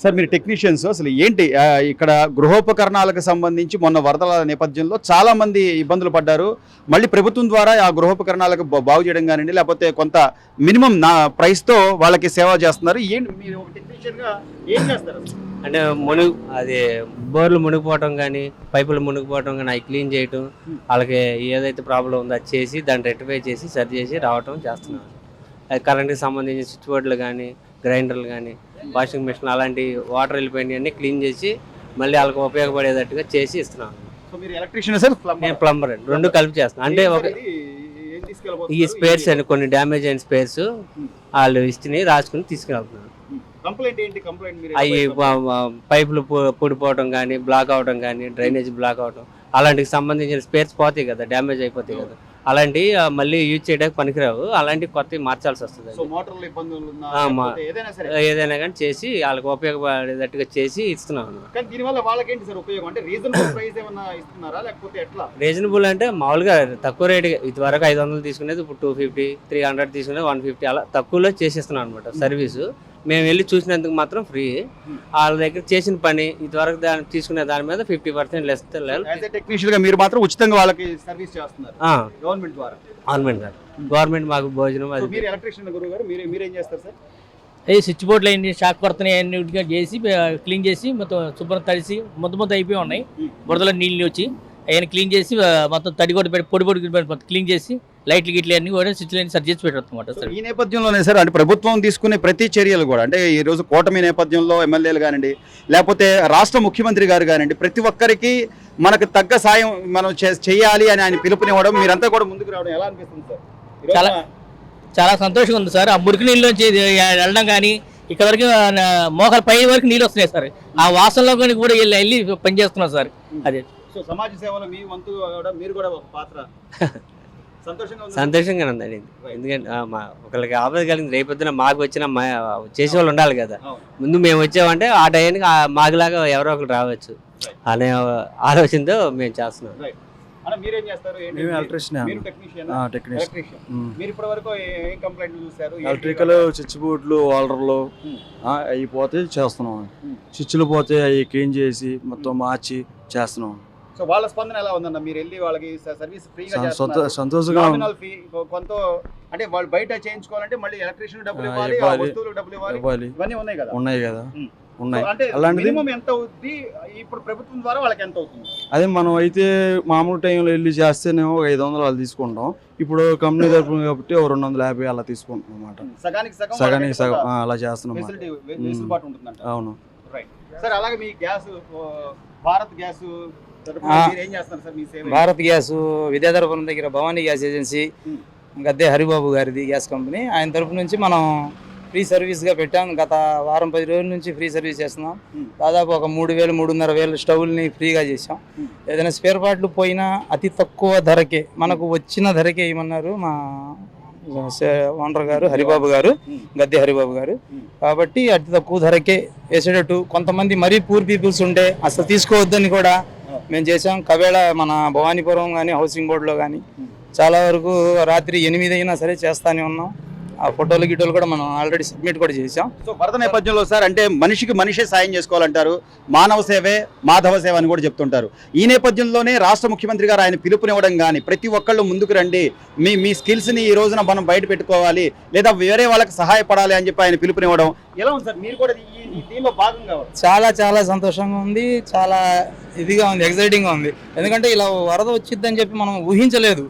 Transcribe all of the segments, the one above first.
Sir మీరు technicians అసలు ఏంటి ఇక్కడ గృహోపకరణాలకు సంబంధించి మొన్న వరదల నేపథ్యంలో చాలా మంది ఇబ్బందులు పడ్డారు. మళ్ళీ ప్రభుత్వం ద్వారా ఆ గృహోపకరణాలకు బాగు చేయడం కానివ్వండి లేకపోతే కొంత మినిమం నా ప్రైస్తో వాళ్ళకి సేవ చేస్తున్నారు. ఏంటి మీరు టెక్నీషియన్గా ఏం చేస్తారు? అంటే మునుగు అది బోర్లు మునిగిపోవటం కానీ పైపులు మునిగిపోవటం కానీ అవి క్లీన్ చేయటం వాళ్ళకి ఏదైతే ప్రాబ్లం ఉందో అది చేసి దాన్ని రెక్టిఫై చేసి సరి చేసి రావటం చేస్తున్నాం అది కరెంట్కి సంబంధించిన స్విచ్ బోర్డులు కానీ గ్రైండర్లు కానీ వాషింగ్ మిషన్ అలాంటి వాటర్ వెళ్ళిపోయినవి అన్నీ క్లీన్ చేసి మళ్ళీ వాళ్ళకి ఉపయోగపడేటట్టుగా చేసి ఇస్తున్నాం. సో మీరు ఎలక్ట్రీషియన్ సార్? నేను ప్లంబర్ రెండు కలిపి చేస్తున్నాను అంటే ఒక ఈ స్పేర్స్ అని కొన్ని డ్యామేజ్ అయిన స్పేర్స్ వాళ్ళు ఇచ్చి రాసుకుని తీసుకెళ్తున్నాను అవి పైపులు పు- పుడిపోవటం కానీ బ్లాక్ అవటం కానీ డ్రైనేజ్ బ్లాక్ అవటం అలాంటికి సంబంధించిన స్పేర్స్ పోతాయి కదా డ్యామేజ్ అయిపోతాయి కదా. అలాంటివి ఆ, మళ్ళీ యూజ్ చేయడానికి పనికిరావు. అలాంటివి కొత్తవి మార్చాల్సి వస్తుంది సో మోటార్ల ఇబ్బందులు ఏదైనా సరే. ఏదైనా కానీ చేసి వాళ్ళకి ఉపయోగపడేటట్టుగా చేసి ఇస్తున్నాం అన్నమాట. కానీ దీనివల్ల వాళ్ళకేంటి సార్ ఉపయోగం? అంటే రీజనబుల్ ప్రైస్ ఏమన్నా ఇస్తున్నారా లేకపోతే ఎట్లా? రీజనబుల్ అంటే మామూలుగా తక్కువ రేట్ ఇది వరకు ఐదు వందలు తీసుకునేది ఇప్పుడు టూ ఫిఫ్టీ త్రీ హండ్రెడ్ తీసుకునేది వన్ ఫిఫ్టీ అలా తక్కువలో చేసేస్తున్నాం అనమాట సర్వీసు మేము వెళ్ళి చూసినందుకు మాత్రం ఫ్రీ వాళ్ళ దగ్గర చేసిన పని ఇదివరకు దాన్ని తీసుకునే దాని మీద ఫిఫ్టీ పర్సెంట్ లెస్ టెక్నీషియన్గా మీరు మాత్రం ఉచితంగా వాళ్ళకి సర్వీస్ చేస్తున్నారు. గవర్నమెంట్ ద్వారా. గవర్నమెంట్ గారు. గవర్నమెంట్ మాకు భోజనం అది. మీరు ఎలక్ట్రీషియన్ గురువు గారు మీరు మీరేం చేస్తారు సార్? అదే స్విచ్ బోర్డులు అన్ని షాక్ పడుతున్నాయి అన్ని ఉట్టిగా చేసి క్లీన్ చేసి మొత్తం శుభ్రం తడిసి మొత్తం మొత్తం అయిపోయి ఉన్నాయి. బురదలో నీళ్ళు వచ్చి. అవన్నీ క్లీన్ చేసి మొత్తం తడి కూడా పెట్టి పొడి పొడి పెట్టి మొత్తం క్లీన్ చేసి లైట్లు గిట్లు అన్ని కూడా స్విచ్లు అన్ని సరి చేసి పెట్టారు సార్. ఈ నేపథ్యంలోనే సార్ అంటే ప్రభుత్వం తీసుకునే ప్రతి చర్యలు కూడా అంటే ఈ రోజు కూటమి నేపథ్యంలో ఎమ్మెల్యేలు కానివ్వండి లేకపోతే రాష్ట్ర ముఖ్యమంత్రి గారు కానివ్వండి ప్రతి ఒక్కరికి మనకు తగ్గ సాయం మనం చేయాలి అని ఆయన పిలుపునివ్వడం మీరంతా కూడా ముందుకు రావడం ఎలా అనిపిస్తుంది సార్? చాలా- చాలా సంతోషంగా ఉంది సార్. ఆ మురికి నీళ్ళు నుంచి ఇది వెళ్ళడం కానీ ఇక్కడ వరకు మోకాల పై వరకు నీళ్ళు వస్తున్నాయి సార్. ఆ వాసనలో కానీ కూడా వెళ్ళి వెళ్ళి పనిచేస్తున్నాం సార్. అదే. సో సమాజ సేవలో మీ వంతు కూడా మీరు కూడా ఒక పాత్ర. సంతోషంగా ఉంది? సంతోషంగా ఉందండి ఎందుకంటే మా ఒకరికి ఆపద కలిగింది. రేపొద్దున మాకు వచ్చిన మా చేసే వాళ్ళు ఉండాలి కదా. ముందు మేము వచ్చామంటే ఆ టైంకి మాకులాగా ఎవరో ఒకరు రావచ్చు. అనే ఆలోచనతో మేము చేస్తున్నాం. అన్న మీరేం చేస్తారు? ఏంటి? మేము ఎలక్ట్రీషియన్ మీరు టెక్నీషియన్ టెక్నీషియన్ ఎలక్ట్రీషియన్ మీరు ఇప్పటి వరకు ఏం కంప్లైంట్ చూసారు ఏంటి? ఎలక్ట్రికల్ స్విచ్ బోర్డులు వాల్డర్లు Hmm. అవి పోతే చేస్తున్నాం. Hmm. స్విచ్లు పోతే అవి క్లీన్ చేసి మొత్తం మార్చి చేస్తున్నాం. సో వాళ్ళ స్పందన ఎలా ఉందన్న? మీరు వెళ్ళి వాళ్ళకి సర్వీస్ ఫ్రీగా సంతోషంగా ఫీ కొంత అంటే వాళ్ళు బయట చేయించుకోవాలంటే మళ్ళీ ఎలక్ట్రీషియన్ డబ్బులు ఇవ్వాలి. వస్తువులకు డబ్బులు ఇవ్వాలి. ఇవన్నీ ఉన్నాయి కదా? ఉన్నాయి కదా. ఉన్నాయి. అలాంటిది ఎంత అవుద్ది? ఇప్పుడు ప్రభుత్వం ద్వారా వాళ్ళకి ఎంత అవుతుంది? అదే మనం అయితే మామూలు టైంలో వెళ్ళి చేస్తేనేమో ఒక ఐదు వందలు వాళ్ళు తీసుకుంటాం. ఇప్పుడు కంపెనీ తరపున కాబట్టి ఒక రెండు వందల యాభై అలా తీసుకుంటాం అనమాట సగానికి సగం సగానికి సగం. అలా చేస్తున్నాం అవును. సార్ అలాగే మీ గ్యాస్ ఓ, భారత్ గ్యాస్ భారత్ గ్యాస్ విద్యాధరపురం దగ్గర భవానీ గ్యాస్ ఏజెన్సీ. గద్దే హరిబాబు గారిది గ్యాస్ కంపెనీ ఆయన తరపు నుంచి మనం ఫ్రీ సర్వీస్గా పెట్టాం గత వారం పది రోజుల నుంచి ఫ్రీ సర్వీస్ చేస్తున్నాం. దాదాపు ఒక మూడు వేలు మూడున్నర వేలు స్టవ్ని ఫ్రీగా చేసాం. ఏదైనా స్పేర్ పార్ట్లు పోయినా అతి తక్కువ ధరకే మనకు వచ్చిన ధరకే ఇవ్వమన్నారు మా ఓనర్ గారు హరిబాబు గారు. గద్దె హరిబాబు గారు. కాబట్టి అతి తక్కువ ధరకే వేసేటట్టు కొంతమంది మరీ పూర్ పీపుల్స్ ఉంటే అసలు తీసుకోవద్దని కూడా మేము చేసాం కవేళ మన భవానీపురం కానీ హౌసింగ్ బోర్డులో కానీ చాలా వరకు రాత్రి ఎనిమిది అయినా సరే చేస్తానే ఉన్నాం. ఆ ఫోటోలు గిటోలు కూడా మనం ఆల్రెడీ సబ్మిట్ కూడా చేసాం సో వరద నేపథ్యంలో సార్ అంటే మనిషికి మనిషే సాయం చేసుకోవాలంటారు. మానవ సేవే మాధవ సేవ అని కూడా చెప్తుంటారు. ఈ నేపథ్యంలోనే రాష్ట్ర ముఖ్యమంత్రి గారు ఆయన పిలుపునివ్వడం కానీ ప్రతి ఒక్కళ్ళు ముందుకు రండి. మీ మీ స్కిల్స్ని ఈ రోజున మనం బయట పెట్టుకోవాలి. లేదా వేరే వాళ్ళకి సహాయపడాలి అని చెప్పి ఆయన పిలుపునివ్వడం. ఎలా ఉంది సార్? మీరు కూడా ఈ- ఈ దీనిలో భాగం కావాలి. చాలా చాలా సంతోషంగా ఉంది. చాలా ఇదిగా ఉంది ఎక్సైటింగ్గా ఉంది. ఎందుకంటే ఇలా వరద వచ్చిద్దని చెప్పి మనం ఊహించలేదు.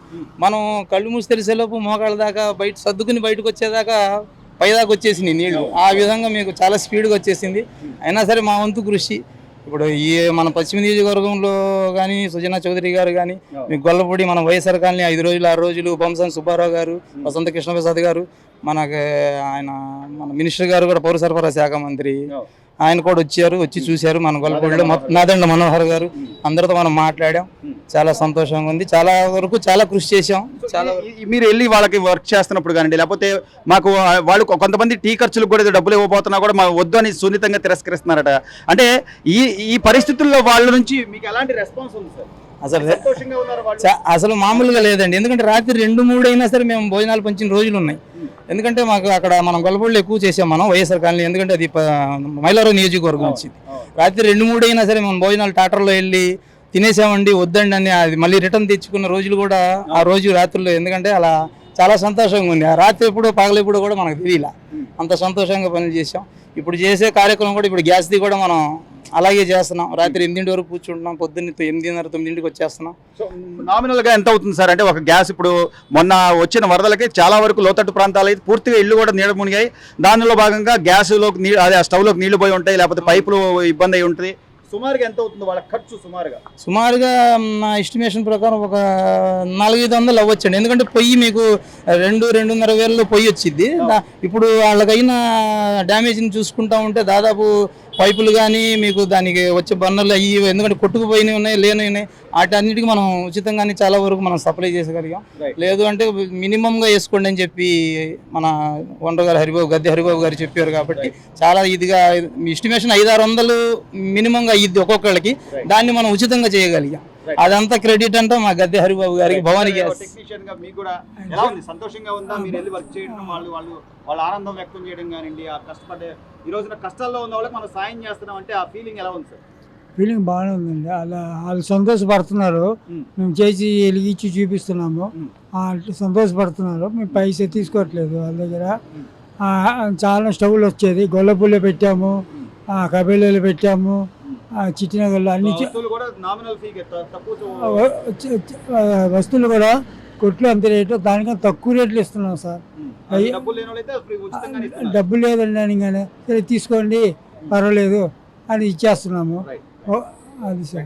మనం కళ్ళు మూసి తెరిసేలోపు మోకాళ్ళ దాకా బయట సర్దుకుని బయటకు వచ్చేదాకా పైదాకా వచ్చేసింది నీళ్ళు. ఆ విధంగా మీకు చాలా స్పీడ్గా వచ్చేసింది. అయినా సరే మా వంతు కృషి. ఇప్పుడు ఈ మన పశ్చిమ నియోజకవర్గంలో కానీ సుజనా చౌదరి గారు కానీ మీకు గొల్లపూడి మన వైఎస్ఆర్ కాలనీ ఐదు రోజులు ఆరు రోజులు వంశం సుబ్బారావు గారు వసంత కృష్ణప్రసాద్ గారు మనకి ఆయన మన మినిస్టర్ గారు కూడా పౌర సరఫరా శాఖ మంత్రి. ఆయన కూడా వచ్చారు వచ్చి చూశారు మన గొల్లపూడిలో మొత్తం నాదండ మనోహర్ గారు. అందరితో మనం మాట్లాడాం. చాలా సంతోషంగా ఉంది. చాలా వరకు చాలా కృషి చేశాం. చాలా మీరు వెళ్ళి వాళ్ళకి వర్క్ చేస్తున్నప్పుడు కానీ లేకపోతే మాకు వాళ్ళు కొంతమంది టీ ఖర్చులకు కూడా డబ్బులు ఇవ్వబోతున్నా కూడా మా వద్దు అని సున్నితంగా తిరస్కరిస్తున్నారట. అంటే ఈ ఈ పరిస్థితుల్లో వాళ్ళ నుంచి మీకు ఎలాంటి రెస్పాన్స్ ఉంది సార్? అసలు అసలు మామూలుగా లేదండి. ఎందుకంటే రాత్రి రెండు మూడు అయినా సరే మేము భోజనాలు పంచిన రోజులు ఉన్నాయి. ఎందుకంటే మాకు అక్కడ మనం గొల్లపూడిలో ఎక్కువ చేసాం మనం వైఎస్ఆర్ కాలనీ ఎందుకంటే అది మైలారం నియోజకవర్గం వచ్చింది. రాత్రి రెండు మూడు అయినా సరే మనం భోజనాలు టాటర్లో వెళ్ళి తినేసామండి వద్దండి అని అది మళ్ళీ రిటర్న్ తెచ్చుకున్న రోజులు కూడా ఆ రోజు రాత్రుల్లో ఎందుకంటే అలా చాలా సంతోషంగా ఉంది. ఆ రాత్రి ఎప్పుడు పగలెప్పుడు కూడా మనకు తెలియలే. అంత సంతోషంగా పనులు చేసాం ఇప్పుడు చేసే కార్యక్రమం కూడా ఇప్పుడు గ్యాస్ది కూడా మనం అలాగే చేస్తున్నాం. రాత్రి ఎనిమిదింటి వరకు కూర్చుంటున్నాం పొద్దున్న ఎనిమిదిన్నర తొమ్మిదింటికి వచ్చేస్తున్నాం. సో నామినల్గా ఎంత అవుతుంది సార్? అంటే ఒక గ్యాస్ ఇప్పుడు మొన్న వచ్చిన వరదలకి చాలా వరకు లోతట్టు ప్రాంతాలు అయితే పూర్తిగా ఇల్లు కూడా నీడ మునిగాయి. దానిలో భాగంగా గ్యాస్లోకి నీళ్ళు అదే స్టవ్లోకి నీళ్ళు పోయి ఉంటాయి లేకపోతే పైపులు ఇబ్బంది అయి ఉంటుంది. సుమారుగా ఎంత అవుతుంది వాళ్ళ ఖర్చు సుమారుగా? సుమారుగా నా ఎస్టిమేషన్ ప్రకారం ఒక నాలుగైదు వందలు అవ్వచ్చండి. ఎందుకంటే పొయ్యి మీకు రెండు రెండున్నర వేలలో పొయ్యి వచ్చింది ఇప్పుడు వాళ్ళకైన డ్యామేజ్ని చూసుకుంటా ఉంటే దాదాపు పైపులు కానీ మీకు దానికి వచ్చే బన్నలు అయ్యి ఎందుకంటే కొట్టుకుపోయినవి ఉన్నాయి లేని ఉన్నాయి. వాటన్నిటికి మనం ఉచితంగానే చాలా వరకు మనం సప్లై చేసగలిగాం. లేదు అంటే మినిమంగా వేసుకోండి అని చెప్పి మన వండర్ గారు హరిబాబు గద్దె హరిబాబు గారు చెప్పారు కాబట్టి చాలా ఇదిగా ఎస్టిమేషన్ ఐదు ఆరు వందలు మినిమంగా అయ్యిద్ది ఒక్కొక్కళ్ళకి. దాన్ని మనం ఉచితంగా చేయగలిగాం. అదంతా క్రెడిట్ అంతా మా గద్దె హరిబాబు గారికి భవానీ గ్యాస్ సంతోషంగా ఉందా? మీరు వెళ్ళి వర్క్ చేయడం వాళ్ళు వాళ్ళు వాళ్ళ ఆనందం వ్యక్తం చేయడం కానివ్వండి ఆ కష్టపడే ఈ రోజున కష్టాల్లో ఉన్న వాళ్ళకి మనం సాయం చేస్తున్నాం అంటే ఆ ఫీలింగ్ ఎలా ఉంది సార్ ఫీలింగ్ బాగానే ఉందండి. అలా వాళ్ళు సంతోషపడుతున్నారు. మ్మ్. చేసి వెలిగించి చూపిస్తున్నాము. సంతోషపడుతున్నారు. మేము పైసా తీసుకోవట్లేదు వాళ్ళ దగ్గర. చాలా స్టవ్లు వచ్చేది. గొల్లపుల్లె పెట్టాము. ఆ, కబేళలు పెట్టాము. ఆ, చిట్టినగర్లు అన్ని వస్తువులు కూడా కొట్లు అంత రేటు దానికన్నా తక్కువ రేట్లు ఇస్తున్నాం సార్. డబ్బు లేదండి అని కానీ సరే తీసుకోండి పర్వాలేదు అని ఇచ్చేస్తున్నాము. అది సార్.